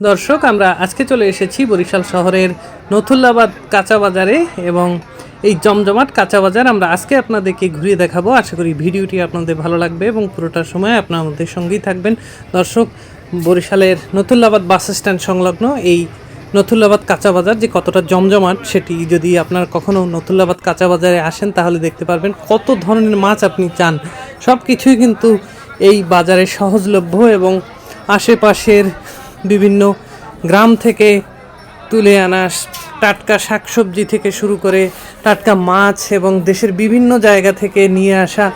দর্শক, আমরা আজকে চলে এসেছি বরিশাল শহরের নথুল্লাবাদ কাঁচা বাজারে এবং এই জমজমাট কাঁচা বাজার আমরা আজকে আপনাদেরকে ঘুরিয়ে দেখাবো। আশা করি ভিডিওটি আপনাদের ভালো লাগবে এবং পুরোটা সময় আপনার আমাদের সঙ্গেই থাকবেন। দর্শক, বরিশালের নথুল্লাবাদ বাস স্ট্যান্ড সংলগ্ন এই নথুল্লাবাদ কাঁচা বাজার যে কতটা জমজমাট, সেটি যদি আপনার কখনো নথুল্লাবাদ কাঁচা বাজারে আসেন, তাহলে দেখতে পারবেন কত ধরনের মাছ আপনি চান। সব কিছুই কিন্তু এই বাজারে সহজলভ্য এবং আশেপাশের বিভিন্ন গ্রাম থেকে তুলে আনা টাটকা শাকসবজি থেকে শুরু করে টাটকা মাছ এবং দেশের বিভিন্ন জায়গা থেকে নিয়ে আসা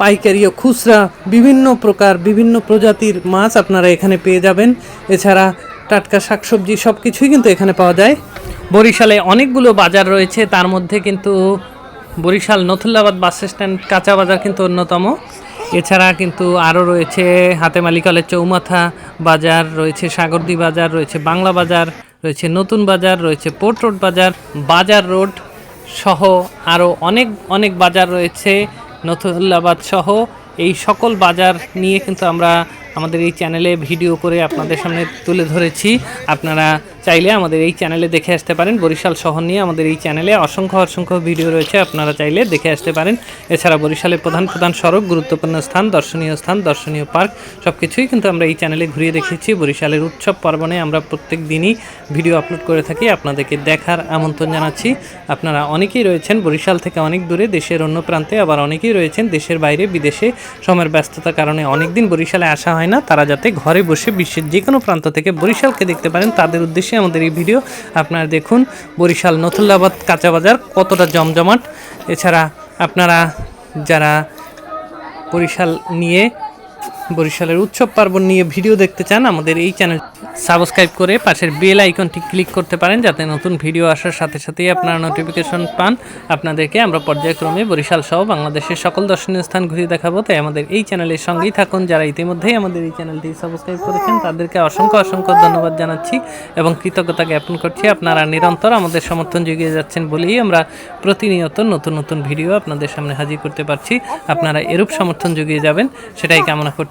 পাইকারি ও খুচরা বিভিন্ন প্রকার, বিভিন্ন প্রজাতির মাছ আপনারা এখানে পেয়ে যাবেন। এছাড়া টাটকা শাকসবজি সব কিছুই কিন্তু এখানে পাওয়া যায়। বরিশালে অনেকগুলো বাজার রয়েছে, তার মধ্যে কিন্তু বরিশাল নথুল্লাবাদ বাস স্ট্যান্ড কাঁচা বাজার কিন্তু অন্যতম। এছাড়া কিন্তু আরও রয়েছে হাতেমালি কলেজ চৌমাথা বাজার, রয়েছে সাগরদি বাজার, রয়েছে বাংলা বাজার, রয়েছে নতুন বাজার, রয়েছে পোর্ট রোড বাজার বাজার রোড সহ আরও অনেক অনেক বাজার রয়েছে, নথুল্লাবাদ সহ। এই সকল বাজার নিয়ে কিন্তু আমরা আমাদের এই চ্যানেলে ভিডিও করে আপনাদের সামনে তুলে ধরেছি। আপনারা চাইলে আমাদের এই চ্যানেলে দেখে আসতে পারেন। বরিশাল শহর নিয়ে আমাদের এই চ্যানেলে অসংখ্য অসংখ্য ভিডিও রয়েছে, আপনারা চাইলে দেখে আসতে পারেন। এছাড়া বরিশালের প্রধান প্রধান সড়ক, গুরুত্বপূর্ণ স্থান, দর্শনীয় স্থান, দর্শনীয় পার্ক সব কিছুই কিন্তু আমরা এই চ্যানেলে ঘুরিয়ে দেখেছি। বরিশালের উৎসব পার্বণে আমরা প্রত্যেক দিনই ভিডিও আপলোড করে থাকি, আপনাদেরকে দেখার আমন্ত্রণ জানাচ্ছি। আপনারা অনেকেই রয়েছেন বরিশাল থেকে অনেক দূরে, দেশের অন্য প্রান্তে আবার অনেকেই রয়েছেন দেশের বাইরে, বিদেশে। সময়ের ব্যস্ততার কারণে অনেক দিন বরিশালে আসা হয় না, তারা যাতে ঘরে বসে বিশ্বের যে কোনো প্রান্ত থেকে বরিশালকে দেখতে পারেন, তাদের উদ্দেশ্যে আমাদের এই ভিডিও। আপনারা দেখুন, বরিশাল নথুল্লাবাদ কাঁচা বাজার কতটা জমজমাট। এছাড়া আপনারা যারা বরিশাল নিয়ে বরিশালের উৎসব পার্বণ নিয়ে ভিডিও দেখতে চান, আমাদের এই চ্যানেল সাবস্ক্রাইব করে পাশের বেল আইকনটি ক্লিক করতে পারেন, যাতে নতুন ভিডিও আসার সাথে সাথেই আপনারা নোটিফিকেশন পান। আপনাদেরকে আমরা পর্যায়ক্রমে বরিশাল সহ বাংলাদেশের সকল দর্শনীয় স্থান ঘুরিয়ে দেখাবো। তাই আমাদের এই চ্যানেলের সঙ্গেই থাকুন। যারা ইতিমধ্যেই আমাদের এই চ্যানেলটি সাবস্ক্রাইব করেছেন, তাদেরকে অসংখ্য অসংখ্য ধন্যবাদ জানাচ্ছি এবং কৃতজ্ঞতা জ্ঞাপন করছি। আপনারা নিরন্তর আমাদের সমর্থন জুগিয়ে যাচ্ছেন বলেই আমরা প্রতিনিয়ত নতুন নতুন ভিডিও আপনাদের সামনে হাজির করতে পারছি। আপনারা এরূপ সমর্থন জুগিয়ে যাবেন, সেটাই কামনা করছি।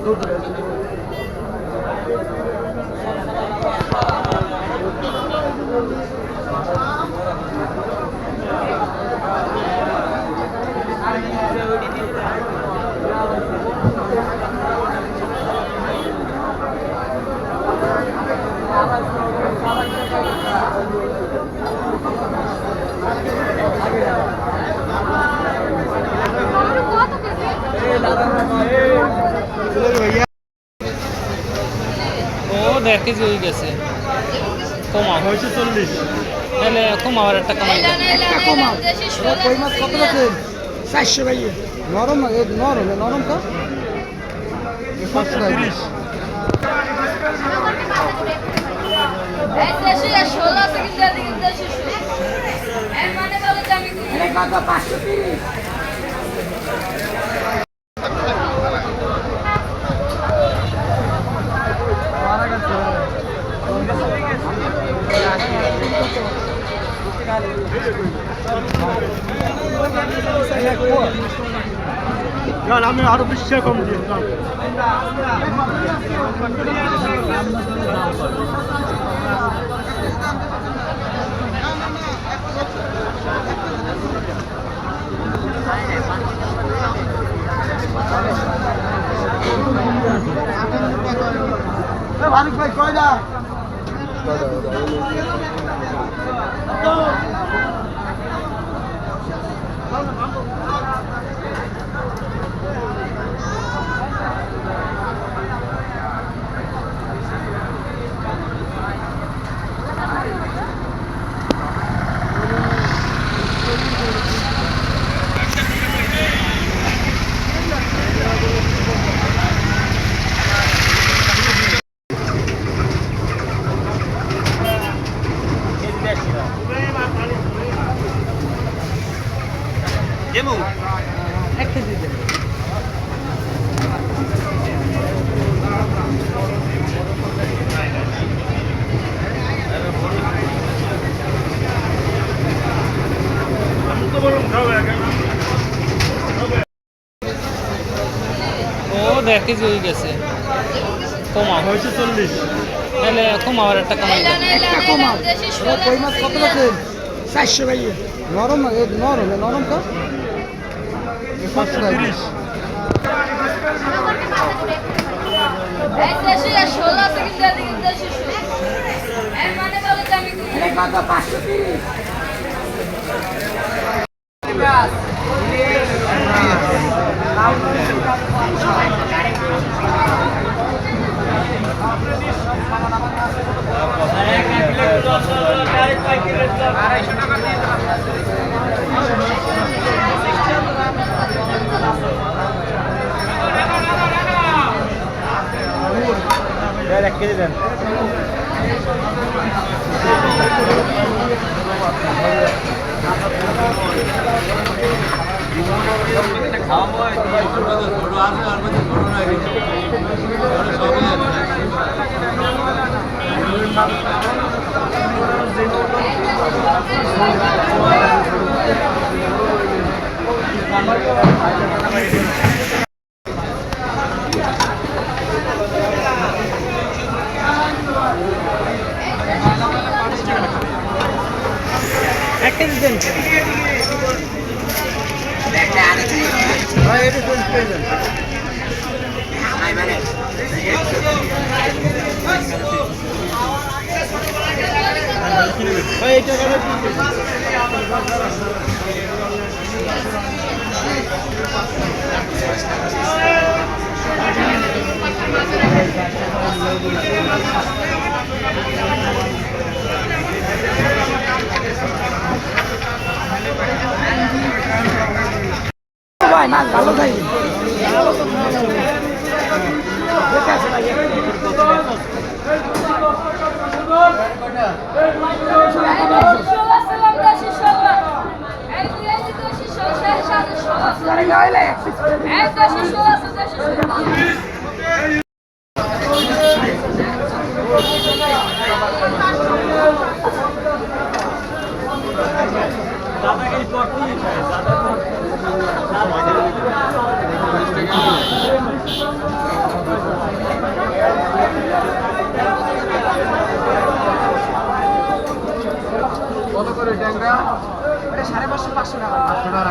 ও দেড় কেজি হয়ে গেছে। কমাও হয়েছে চল্লিশ। তাহলে কমাও আর একটা কমাই দাও। কই মাছ কত আছে চারশো ভাই। নরম নরম নরম তো। পাঁচশো তিরিশ আমি আরও বিশ টাকা কম দিয়ে ভাই কয়টা এক কেজি দেন ও দেড় কেজি হয়ে গেছে। কমাও হয়েছে চল্লিশ। তাহলে কমাও আর একটা কমাই একটা কমা। এটা কই মাছ কত আছেন চারশো ভাইয়া নরম নরম নরম তো? পাঁচশো তিরিশ। দেশি ষোলো আছে কিন্তু এদিকে দেশি ষোলো এর মানে বলে যে আমি এক কেজি দেন এক কেজি দেন ভাই এটা চল্লিশ পেয়ে যান মাছ ভালো আছে ভাই ষোলো ছিলাম দেশি ষোলো এই দুই আছে দেশি ষোলো শেষ আছে ষোলো আছে আরে গাইলে এক পিস করে দিন। এই দেশি ষোলো আছে দেশি ষোলো কত করে ট্যাংরা? সাড়ে পাঁচশো পাঁচশো টাকা পাঁচশো টাকা।